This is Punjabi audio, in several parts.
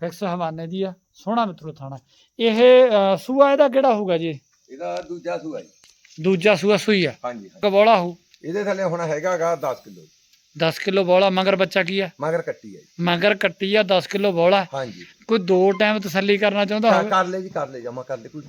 ਫਿਕਸ ਹਵਾਨੇ ਦੀ ਆ ਸੋਹਣਾ ਮਿੱਤਰੋ ਥਾਣਾ। ਇਹ ਸੂਆ ਇਹਦਾ ਕਿਹੜਾ ਹੋਊਗਾ ਜੀ? ਇਹਦਾ ਦੂਜਾ ਸੂਆ ਜੀ। ਦੂਜਾ ਸੂਆ ਸੂਈ ਆ? ਹਾਂਜੀ ਹਾਂਜੀ। ਕਬੋਲਾ ਹੋ ਇਹਦੇ ਥੱਲੇ ਹੁਣ ਹੈਗਾਗਾ 10 ਕਿਲੋ। 10 ਕਿਲੋ ਬੋਲਾ ਮਗਰ ਬੱਚਾ ਕੀ ਆ? ਮਗਰ ਕੱਟੀ ਹੈ ਜੀ। ਮਗਰ ਕੱਟੀ ਆ 10 ਕਿਲੋ ਬੋਲਾ। ਹਾਂਜੀ। ਕੋਈ ਦੋ ਟਾਈਮ ਤਸੱਲੀ ਕਰਨਾ ਚਾਹੁੰਦਾ ਹਾਂ, ਹੋਵੇ? ਕਰ ਲੈ ਜੀ ਕਰ ਲੈ ਜਮਾ ਕਰ ਲੈ ਕੁਝ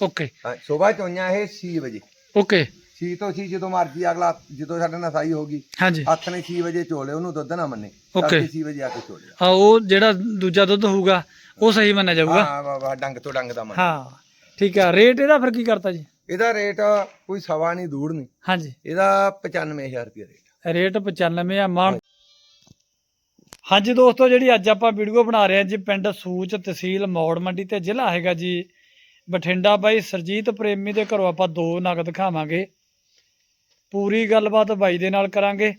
ਓਕੇ। ਹਾਂ ਸਵੇਰ ਚੋਈਆਂ ਇਹ 6 ਵਜੇ। ਓਕੇ। 6 ਤੋਂ 6 ਜਦੋਂ ਮਰਜ਼ੀ ਅਗਲਾ ਜਦੋਂ ਸਾਡੇ ਨਾਲ ਸਾਈ ਹੋਗੀ ਹਾਂਜੀ। ਹੱਥ ਨੇ 6 ਵਜੇ ਚੋਲੇ ਉਹਨੂੰ ਦੁੱਧ ਨਾ ਮੰਨੇ। Okay. ਤੜਕੇ 6 ਵਜੇ ਆ ਕੇ ਚੋਲੇ ਆ। ਉਹ ਜਿਹੜਾ ਦੂਜਾ ਦੁੱਧ ਹੋਊਗਾ ਉਹ ਸਹੀ ਮੰਨਿਆ ਜਾਊਗਾ। ਹਾਂ ਵਾ ਵਾ ਡੰਗ ਤੋਂ ਡੰਗ ਦਾ ਮੰਨ। ਹਾਂ ਠੀਕ ਆ। ਰੇਟ ਇਹਦਾ ਫਿਰ ਕੀ ਕਰਤਾ ਜੀ? ਇਹਦਾ ਰੇਟ ਕੋਈ ਸਵਾ ਨਹੀਂ ਦੂੜ ਨਹੀਂ। ਹਾਂਜੀ। ਇਹਦਾ 95000 ਰੁਪਏ ਰੇਟ ਰੇਟ 95 ਆ ਮਾਨ ਹਾਂਜੀ ਦੋਸਤੋ ਜਿਹੜੀ ਅੱਜ ਆਪਾਂ ਵੀਡੀਓ ਬਣਾ ਰਹੇ ਹਾਂ ਜੀ ਪਿੰਡ ਸੂਚ ਤਹਿਸੀਲ ਮੌੜ ਮੰਡੀ ਤੇ ਜ਼ਿਲ੍ਹਾ ਹੈਗਾ ਜੀ ਬਠਿੰਡਾ ਬਾਈ ਸਰਜੀਤ ਪ੍ਰੇਮੀ ਦੇ ਘਰੋਂ ਆਪਾਂ ਦੋ ਨਗ ਦਿਖਾਵਾਂਗੇ। ਪੂਰੀ ਗੱਲਬਾਤ ਬਾਈ ਦੇ ਨਾਲ ਕਰਾਂਗੇ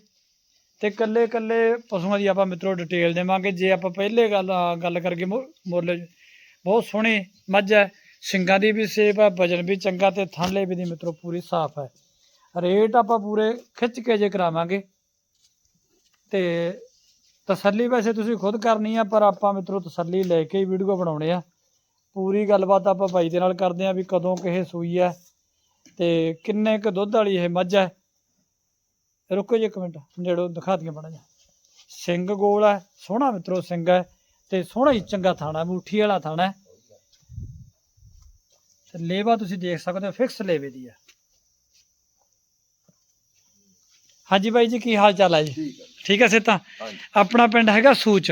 ਤੇ ਕੱਲੇ ਕੱਲੇ ਪਸ਼ੂਆਂ ਦੀ ਆਪਾਂ ਮਿੱਤਰੋ ਡਿਟੇਲ ਦੇਵਾਂਗੇ। ਜੇ ਆਪਾਂ ਪਹਿਲੇ ਗੱਲ ਗੱਲ ਕਰਕੇ ਮੁੱਲ ਬਹੁਤ ਸੋਹਣੀ ਮੱਝ ਹੈ। ਸਿੰਗਾਂ ਦੀ ਵੀ ਸੇਪ ਹੈ, ਵਜਨ ਵੀ ਚੰਗਾ ਤੇ ਥਾਂਲੇ ਵੀ ਦੀ ਮਿੱਤਰੋ ਪੂਰੀ ਸਾਫ਼ ਹੈ। ਰੇਟ ਆਪਾਂ ਪੂਰੇ ਖਿੱਚ ਕੇ ਜੇ ਕਰਾਵਾਂਗੇ। ਤੇ ਤਸੱਲੀ ਵੈਸੇ ਤੁਸੀਂ ਖੁਦ ਕਰਨੀ ਆ, ਪਰ ਆਪਾਂ ਮਿੱਤਰੋ ਤਸੱਲੀ ਲੈ ਕੇ ਹੀ ਵੀਡੀਓ ਬਣਾਉਣੇ ਆ। ਪੂਰੀ ਗੱਲਬਾਤ ਆਪਾਂ ਬਾਈ ਦੇ ਨਾਲ ਕਰਦੇ ਆ ਵੀ ਕਦੋਂ ਕਿਹ ਸੂਈ ਹੈ ਤੇ ਕਿੰਨੇ ਕੁ ਦੁੱਧ ਵਾਲੀ ਇਹ ਮੱਝ ਹੈ। ਰੁਕੋ ਜੀ ਇੱਕ ਮਿੰਟ ਨੇੜੋਂ ਦਿਖਾ ਦਈਏ ਬੜਾ ਜਾ ਸਿੰਘ ਗੋਲ ਹੈ ਸੋਹਣਾ ਮਿੱਤਰੋ ਸਿੰਘ ਹੈ ਤੇ ਸੋਹਣਾ ਹੀ ਚੰਗਾ ਥਾਣਾ ਮੁੱਠੀ ਵਾਲਾ ਥਾਣਾ ਹੈ। ਤੇ ਲੇਵਾ ਤੁਸੀਂ ਦੇਖ ਸਕਦੇ ਹੋ ਫਿਕਸ ਲੇਵੇ ਦੀ ਆ ਹਾਂਜੀ ਬਾਈ ਜੀ ਕੀ ਹਾਲ ਚਾਲ ਹੈ ਜੀ? ਠੀਕ ਹੈ ਠੀਕ ਹੈ ਸਿੱਤਾ ਹਾਂਜੀ। ਆਪਣਾ ਪਿੰਡ ਹੈਗਾ ਸੂਚ।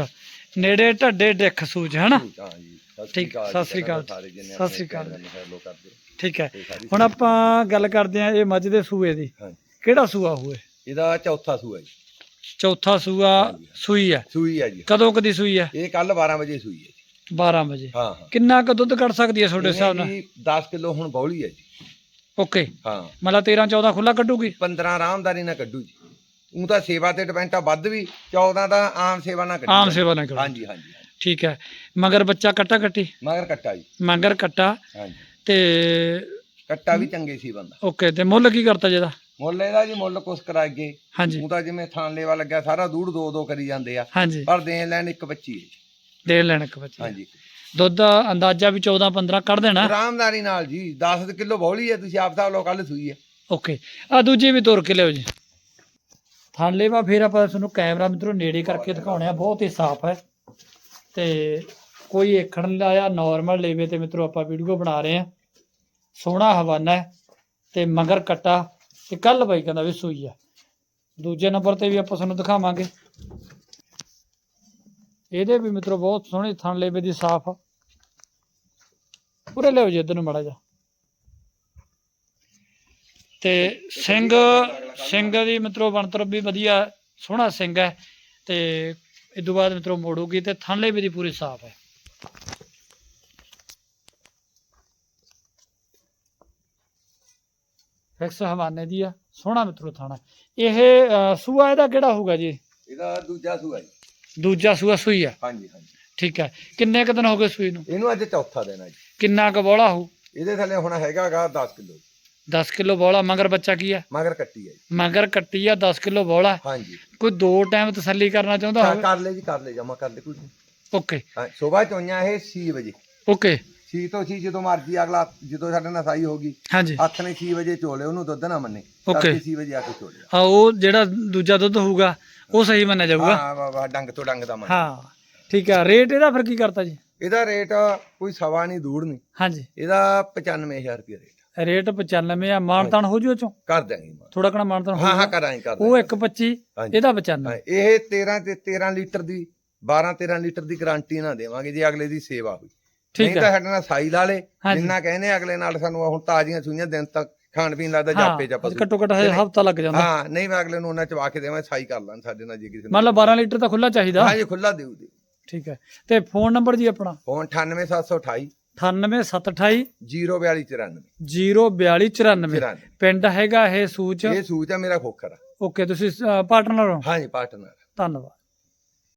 ਨੇੜੇ ਢੱਡੇ ਡਿੱਖ ਸੂਚ ਹੈ ਨਾ? ਠੀਕ ਹਾਂ ਜੀ। ਸਤਿ ਠੀਕ, ਸਤਿ ਸ੍ਰੀ ਅਕਾਲ। ਸਾਰੇ ਜਿੰਨੇ ਸਤਿ ਸ੍ਰੀ ਅਕਾਲ। ਕਰਦੇ। ਠੀਕ ਹੈ। ਤੇ ਸਾਰੀ ਹੁਣ ਆਪਾਂ ਗੱਲ ਕਰਦੇ ਹਾਂ ਇਹ ਮੱਝ ਦੇ ਸੂਏ ਦੀ। ਹਾਂਜੀ। ਕਿਹੜਾ ਸੂਆ ਹੋਏ ਇਹਦਾ ਚੌਥਾ ਸੂਆ ਜੀ। ਚੌਥਾ ਸੂਆ। ਸੂਈ ਹੈ? ਸੂਈ ਹੈ ਜੀ। ਕਦੋਂ ਕਦੀ ਸੂਈ ਹੈ? ਇਹ ਕੱਲ 12 ਵਜੇ ਸੂਈ ਹੈ ਜੀ। 12 ਵਜੇ। ਹਾਂ ਹਾਂ। ਕਿੰਨਾ ਕੁ ਦੁੱਧ ਕੱਢ ਸਕਦੀ ਹੈ ਤੁਹਾਡੇ ਹਿਸਾਬ ਨਾਲ? 10 ਕਿਲੋ ਹੁਣ ਬੌਲੀ ਹੈ ਜੀ। ਓਕੇ। ਹਾਂ। ਮਤਲਬ 13 14 ਖੁੱਲਾ ਕੱਢੂਗੀ? 15 ਆਰਾਮਦਾਰੀ ਨਾਲ ਕੱਢੂ ਜੀ। ਉਹ ਤਾਂ ਸੇਵਾ ਤੇ ਡਿਪੈਂਡ ਆ ਵੱਧ ਵੀ 14 ਦਾ ਆਮ ਸੇਵਾ ਨਾਲ ਕੱਢੂ ਆਮ ਸੇਵਾ ਨਾ ਕਰੋ ਹਾਂਜੀ ਹਾਂਜੀ ਹਾਂਜੀ। ਠੀਕ ਹੈ। ਮਗਰ ਬੱਚਾ ਕੱਟਾ ਕੱਟੀ? ਮਗਰ ਕੱਟਾ ਜੀ। ਮਗਰ ਕੱਟਾ। ਹਾਂਜੀ। ਤੇ ਕੱਟਾ ਵੀ ਚੰਗੇ ਸੀ ਬੰਦਾ। ਓਕੇ ਤੇ ਮੁੱਲ ਕੀ ਕਰਤਾ ਜਿਹਦਾ ਮੁੱਲ ਇਹਦਾ ਜੀ ਮੁੱਲ ਕੁਛ ਕਰਾਗੇ ਹਾਂਜੀ। ਉਹ ਤਾਂ ਜਿਵੇਂ ਥਾਂ ਲੇਵਾ ਲੱਗਿਆ ਸਾਰਾ ਦੂੜ ਦੋ ਦੋ ਕਰੀ ਜਾਂਦੇ ਆ। ਹਾਂਜੀ। ਪਰ ਦੇਣ ਲੈਣ ਇੱਕ ਬੱਚੀ ਹੈ ਜੀ। ਦੇ ਲੈਣ ਇੱਕ ਬੱਚਾ ਹਾਂਜੀ। ਦੁੱਧ ਦਾ ਅੰਦਾਜ਼ਾ ਵੀ 14 15 ਕੱਢ ਦੇਣਾ। ਆਰਾਮਦਾਰੀ ਨਾਲ ਜੀ 10 ਕਿਲੋ ਬੌਲੀ ਹੈ ਤੁਸੀਂ ਆਪ ਸਾਹਿਬ ਲੋ ਕੱਲ ਸੂਈ ਹੈ। ਓਕੇ ਆ ਦੂਜੀ ਵੀ ਤੁਰ ਕੇ ਲਿਓ ਜੀ। ਥਾਂਲੇ ਵਾ ਫਿਰ ਆਪਾਂ ਤੁਹਾਨੂੰ ਕੈਮਰਾ ਮਿੱਤਰੋ ਨੇੜੇ ਕਰਕੇ ਦਿਖਾਉਣੇ ਆ ਬਹੁਤ ਹੀ ਸਾਫ਼ ਹੈ। ਤੇ ਕੋਈ ਏਖਣ ਲਾਇਆ ਨਾਰਮਲ ਲੇਵੇ ਤੇ ਮਿੱਤਰੋ ਆਪਾਂ ਵੀਡੀਓ ਬਣਾ ਰਹੇ ਆ। ਸੋਹਣਾ ਹਵਾਨਾ ਹੈ ਤੇ ਮਗਰ ਕੱਟਾ ਤੇ ਕੱਲ ਬਾਈ ਕਹਿੰਦਾ ਵੀ ਸੂਈ ਆ। ਦੂਜੇ ਨੰਬਰ ਤੇ ਵੀ ਆਪਾਂ ਤੁਹਾਨੂੰ ਦਿਖਾਵਾਂਗੇ। ਇਹਦੇ ਵੀ ਮਿੱਤਰੋ ਬਹੁਤ ਸੋਹਣੇ ਥਣ ਲੇਵੇ ਦੀ ਸਾਫ਼ ਪੂਰੇ ਲਿਓ ਜੀ ਇੱਧਰ ਨੂੰ ਮੜਾ ਜਾ ਤੇ ਸਿੰਘ ਸਿੰਘ ਦੀ ਮਿੱਤਰੋ ਬਣਤਰ ਵੀ ਵਧੀਆ, ਸੋਹਣਾ ਸਿੰਘ ਹੈ ਤੇ ਇਸ ਤੋਂ ਬਾਅਦ ਮਿੱਤਰੋ ਮੋੜੂਗੀ ਤੇ ਥਣਲੇ ਵੀ ਦੀ ਪੂਰੀ ਸਾਫ਼ ਹੈ। ਫਿਕਸ ਹਵਾਨੇ ਦੀ ਆ ਸੋਹਣਾ ਮਿੱਤਰੋ ਥਾਣਾ। ਇਹ ਅ, ਸੂਆ ਇਹਦਾ ਕਿਹੜਾ ਹੋਊਗਾ ਜੀ? ਇਹਦਾ ਦੂਜਾ ਸੂਆ ਜੀ। ਦੂਜਾ ਸੂਆ ਸੂਈ ਆ? ਹਾਂਜੀ ਹਾਂਜੀ। ਠੀਕ ਹੈ ਕਿੰਨੇ ਕੁ ਦਿਨ ਹੋ ਗਏ ਸੂਈ ਨੂੰ? ਇਹਨੂੰ ਅੱਜ ਚੌਥਾ ਦਿਨ ਹੈ ਜੀ। ਕਿੰਨਾ ਕੁ ਬੋਲਾ ਹੋ ਇਹਦੇ ਥੱਲੇ ਹੁਣ ਹੈਗਾਗਾ 10 ਕਿਲੋ। 10 ਕਿਲੋ ਬੋਲਾ ਮਗਰ ਬੱਚਾ ਕੀ ਆ? ਮਗਰ ਕੱਟੀ ਹੈ ਜੀ। ਮਗਰ ਕੱਟੀ ਆ 10 ਕਿਲੋ ਬੋਲਾ ਹਾਂਜੀ। ਕੋਈ ਦੋ ਟਾਈਮ ਤਸੱਲੀ ਕਰਨਾ ਚਾਹੁੰਦਾ ਹਾਂ, ਹੋਵੇ? ਕਰ ਲੈ ਜੀ ਕਰ ਲੈ ਜਮਾ ਕਰ ਲੈ ਕੁਝ ਓਕੇ। ਹਾਂ ਸਵੇਰ ਚੋਈਆਂ ਇਹ 6 ਵਜੇ। ਓਕੇ। 6 ਤੋਂ 6 ਜਦੋਂ ਮਰਜ਼ੀ ਅਗਲਾ ਜਦੋਂ ਸਾਡੇ ਨਾਲ ਸਾਈ ਹੋਗੀ ਹਾਂਜੀ। ਹੱਥ ਨੇ 6 ਵਜੇ ਚੋਲੇ ਉਹਨੂੰ ਦੁੱਧ ਨਾ ਮੰਨੇ. ਤੜਕੇ 6 ਵਜੇ ਆ ਕੇ ਚੋਲੇ। ਆ ਉਹ ਜਿਹੜਾ ਦੂਜਾ ਦੁੱਧ ਹੋਊਗਾ ਉਹ ਸਹੀ ਮੰਨਿਆ ਜਾਊਗਾ। ਹਾਂ ਵਾ ਵਾ ਡੰਗ ਤੋਂ ਡੰਗ ਦਾ ਮੰਨ ਹਾਂ ਠੀਕ ਆ। ਰੇਟ ਇਹਦਾ ਫਿਰ ਕੀ ਕਰਤਾ ਜੀ? ਇਹਦਾ ਰੇਟ ਕੋਈ ਸਵਾ ਨਹੀਂ ਦੂੜ ਨਹੀਂ। ਹਾਂਜੀ। ਇਹਦਾ 95000 ਰੁਪਏ ਰੇਟ ਰੇਟ 95 ਆ। ਮਾਨਤਾਨ ਹੋ ਜੂ ਚੋਂ ਕਰ ਮਾਨ। ਥੋੜਾ ਕਣਾ ਮਾਨਤਾਨ ਹਾਂ ਹਾਂ ਹੋਊਗਾ ਕਰਾਂਗੇ ਕਰ ਉਹ ਦਿਆਂਗੇ। 125 ਹਾਂਜੀ। ਇਹਦਾ 95 ਹਾਂ, ਇਹ 13 ਤੇ 13 ਲੀਟਰ ਦੀ 12 13 ਲੀਟਰ ਦੀ ਗਾਰੰਟੀ ਨਾ ਦੇਵਾਂਗੇ ਜੇ ਅਗਲੇ ਦੀ ਸੇਵਾ ਹੋਈ। ਨਹੀਂ ਹੈ ਤਾਂ ਸਾਡੇ ਨਾਲ ਸਾਈ ਲਾ ਲੇ ਹਾਂਜੀ। ਜਿੰਨਾ ਕਹਿੰਦੇ ਅਗਲੇ ਨਾਲ ਸਾਨੂੰ ਹੁਣ ਤਾਜ਼ੀਆਂ ਸੂਈਆਂ ਦਿਨ ਤੱਕ ਖਾਣ ਪੀਣ ਲੱਗਦਾ ਜਾਪੇ ਜਾ ਘੱਟੋ ਘੱਟ ਹਜੇ ਹਫਤਾ ਲੱਗ ਜਾਂਦਾ। ਹਾਂ ਨਹੀਂ ਮੈਂ ਅਗਲੇ ਨੂੰ ਉਹਨਾਂ ਚਵਾ ਕੇ ਦੇਵਾਂ ਸਾਈ ਕਰ ਲਾਂ ਸਾਡੇ ਨਾਲ ਜੇ ਕਿਸੇ ਮੰਨ ਲਓ 12 ਲੀਟਰ ਤਾਂ ਖੁੱਲਾ ਚਾਹੀਦਾ। ਹਾਂ ਜੀ ਖੁੱਲਾ ਦਿਓ ਦੇ ਠੀਕ ਹੈ। ਤੇ ਫੋਨ ਨੰਬਰ ਜੀ ਆਪਣਾ? ਫੋਨ 98728 98728 04294 04294 94 ਪਿੰਡ ਹੈਗਾ ਇਹ ਸੂਚ? ਇਹ ਸੂਚ ਆ ਮੇਰਾ ਖੋਖਰ ਓਕੇ ਤੁਸੀਂ ਪਾਰਟਨਰ ਹੋ ਹਾਂ? ਜੀ ਪਾਰਟਨਰ ਧੰਨਵਾਦ।